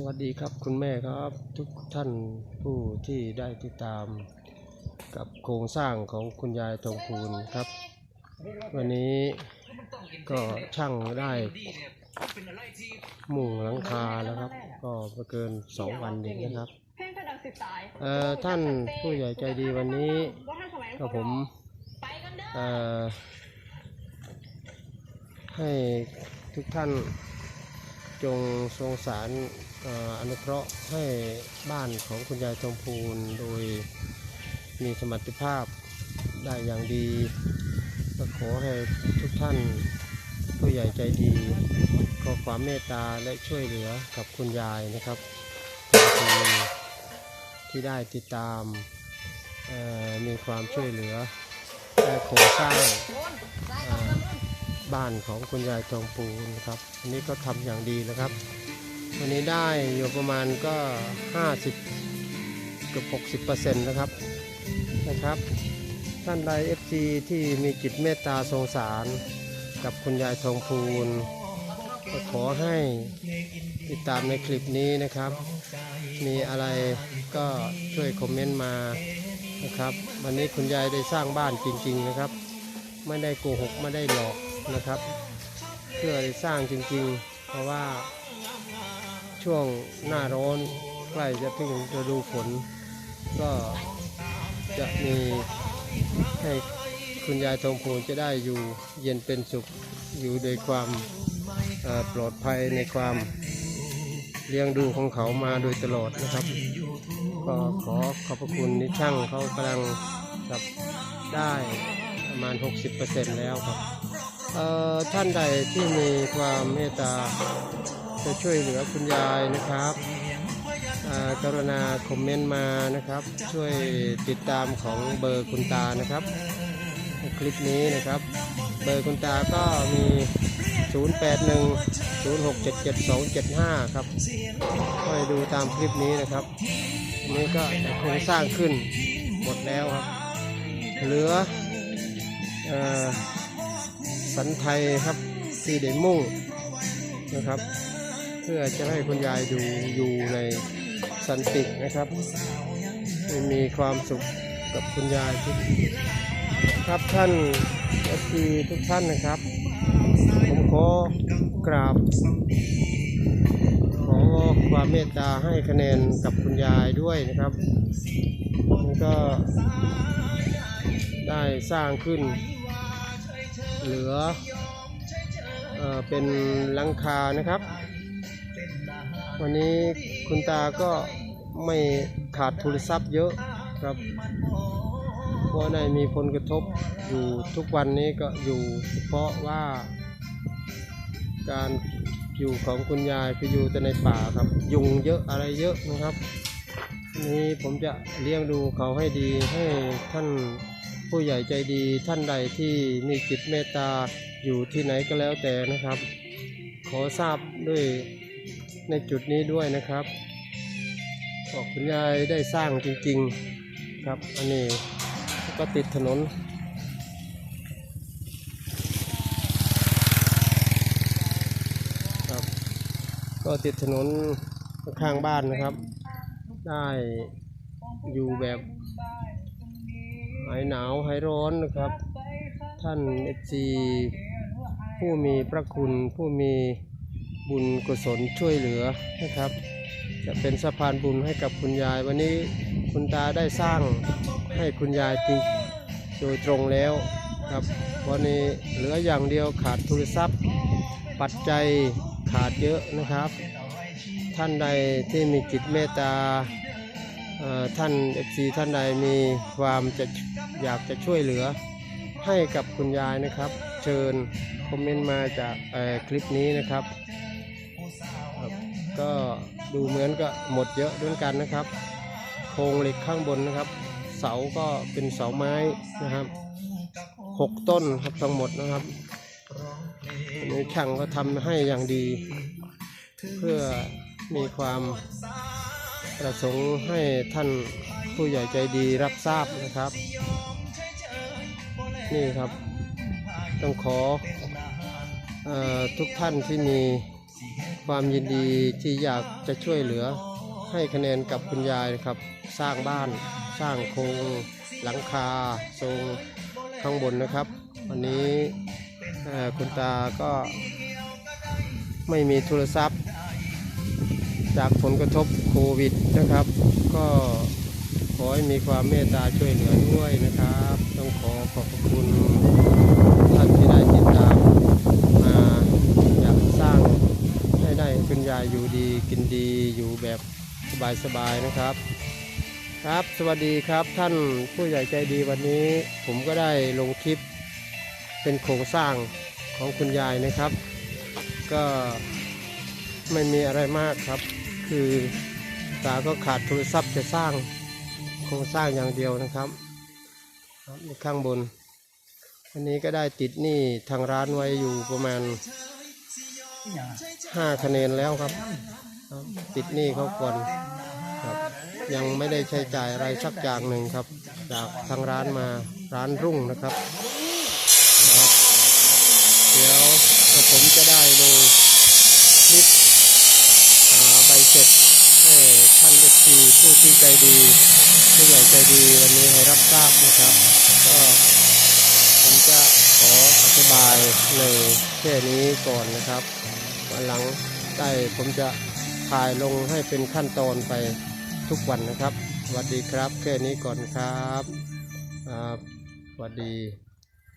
สวัสดีครับคุณแม่ครับทุกท่านผู้ที่ได้ติดตามกับโครงสร้างของคุณยายทองคูณครับ วันนี้ก็ช่างได้มุงหลังคาแล้วครับ ก็ไม่เกินสองวันเองนะครับเอ่อท่านผู้ใหญ่ใจดีวันนี้ก็ผมเอ่อให้ทุกท่าน จงสงสารอนุเคราะห์ให้บ้านของคุณยายทองพูนโดยมีสมรรถภาพได้อย่างดีก็ขอให้ทุกท่านผู้ใหญ่ใจดีขอความเมตตาและช่วยเหลือกับคุณยายนะครับที่ได้ติดตามมีความช่วยเหลือและโครงสร้างา บ้านของคุณยายทองปูนะครับอันนี้ก็ทำอย่างดีแล้วครับ วันนี้ได้อยู่ประมาณก็ 50เกือบ60เปอร์เซ็นต์นะครับนะครับ ท่านใด FC ที่มีจิตเมตตาสงสารกับคุณยายทองพูนก็ขอให้ติดตามในคลิปนี้นะครับ มีอะไรก็ช่วยคอมเมนต์มานะครับ วันนี้คุณยายได้สร้างบ้านจริง ๆนะครับ ไม่ได้โกหก ไม่ได้หลอก นะครับ เพื่อสร้างจริงๆ เพราะว่าช่วงหน้าร้อนใกล้จะถึงฤดูฝน ก็จะมีให้คุณยายทองพูนจะได้อยู่เย็นเป็นสุขอยู่โดยความปลอดภัยในความเลี้ยงดูของเขามาโดยตลอดนะครับ ก็ขอขอบพระคุณที่ช่างเขากำลังรับได้ประมาณ 60%แล้วครับ ท่านใดที่มีความเมตตาจะช่วยเหลือคุณยายนะครับกรุณาคอมเมนต์มานะครับ ช่วยติดตามของเบอร์คุณตานะครับ คลิปนี้นะครับ เบอร์คุณตาก็มี 081 0677 275 ครับก็ให้ดูตามคลิปนี้นะครับนนี้ก็โครงสร้างขึ้นหมดแล้วครับ เหลือเออ สันไทยครับที่เดมุ่งนะครับ เพื่อจะให้คุณยายดูอยู่ในสันตินะครับ มีความสุขกับคุณยายทุกครับท่านเอฟซีทุกท่านนะครับ ผมขอกราบ ขอความเมตตาให้คะแนนกับคุณยายด้วยนะครับนี่ก็ได้สร้างขึ้น เหลือเอเป็นหลังคานะครับ วันนี้คุณตาก็ไม่ขาดทุนทรัพย์เยอะครับเพราะได้มีผลกระทบอยู่ทุกวันนี้ก็อยู่เฉพาะว่าการอยู่ของคุณยายคืออยู่แต่ในป่าครับ ยุงเยอะอะไรเยอะนะครับ นี่ผมจะเลี้ยงดูเขาให้ดีให้ท่าน ผู้ใหญ่ใจดีท่านใดที่มีจิตเมตตาอยู่ที่ไหนก็แล้วแต่นะครับ ขอทราบด้วยในจุดนี้ด้วยนะครับบอกคุณยายได้สร้างจริงๆครับ อันนี้ก็ติดถนนครับ ก็ติดถนนข้างบ้านนะครับ ได้อยู่แบบ หายหนาวหายร้อนนะครับ ท่านเอจีผู้มีพระคุณผู้มีบุญกุศลช่วยเหลือนะครับ จะเป็นสะพานบุญให้กับคุณยาย วันนี้คุณตาได้สร้างให้คุณยายจริงโดยตรงแล้วครับวันนี้เหลืออย่างเดียวขาดทุนทรัพย์ ปัจจัยขาดเยอะนะครับ ท่านใดที่มีจิตเมตตาเอ่อ ท่านเอซีท่านใดมีความจะอยากจะช่วยเหลือให้กับคุณยายนะครับ เชิญคอมเมนต์มาจากคลิปนี้นะครับ ก็ดูเหมือนก็หมดเยอะด้วยกันนะครับโครงเหล็กข้างบนนะครับ เสาก็เป็นเสาไม้นะครับหกต้นครับทั้งหมดนะครับนี่ช่างก็ทำให้อย่างดี เพื่อมีความ ประสงค์ให้ท่านผู้ใหญ่ใจดีรับทราบนะครับ นี่ครับ ต้องขออทุกท่านที่มีความยินดีที่อยากจะช่วยเหลือให้คะแนนกับคุณยายนะครับ สร้างบ้านสร้างโครงหลังคาทรงข้างบนนะครับ วันนี้คุณตาก็ไม่มีโทรศัพท์ จากผลกระทบโควิดนะครับ ก็ขอให้มีความเมตตาช่วยเหลือด้วยนะครับ ต้องขอขอบคุณท่านที่ได้ติดตามมาอยากสร้างให้ได้คุณยายอยู่ดีกินดีอยู่แบบสบายๆนะครับครับ สวัสดีครับท่านผู้ใหญ่ใจดีวันนี้ ผมก็ได้ลงคลิปเป็นโครงสร้างของคุณยายนะครับ ก็ไม่มีอะไรมากครับ คือตาก็ขาดโทรัพท์จะสร้างโครงสร้างอย่างเดียวนะครับข้างบน อันนี้ก็ได้ติดหนี้ทางร้านไว้อยู่ประมาณห้าคะแนนแล้วครับ ติดหนี้เขาก่อนครับ ยังไม่ได้ใช้จ่ายอะไรสักอย่างหนึ่งครับ จากทางร้านมาร้านรุ่งนะครับเดี๋ยวผมจะได้ลงคลิป อ่าใบเสร็จให้ ท่านเอฟซีผู้ที่ใจดีผู้ใหญ่ใจดีวันนี้ให้รับทราบนะครับ ก็ผมจะขออธิบายในแค่นี้ก่อนนะครับวันหลังได้ผมจะถ่ายลงให้เป็นขั้นตอนไปทุกวันนะครับสวัสดีครับ แค่นี้ก่อนครับครับสวัสดี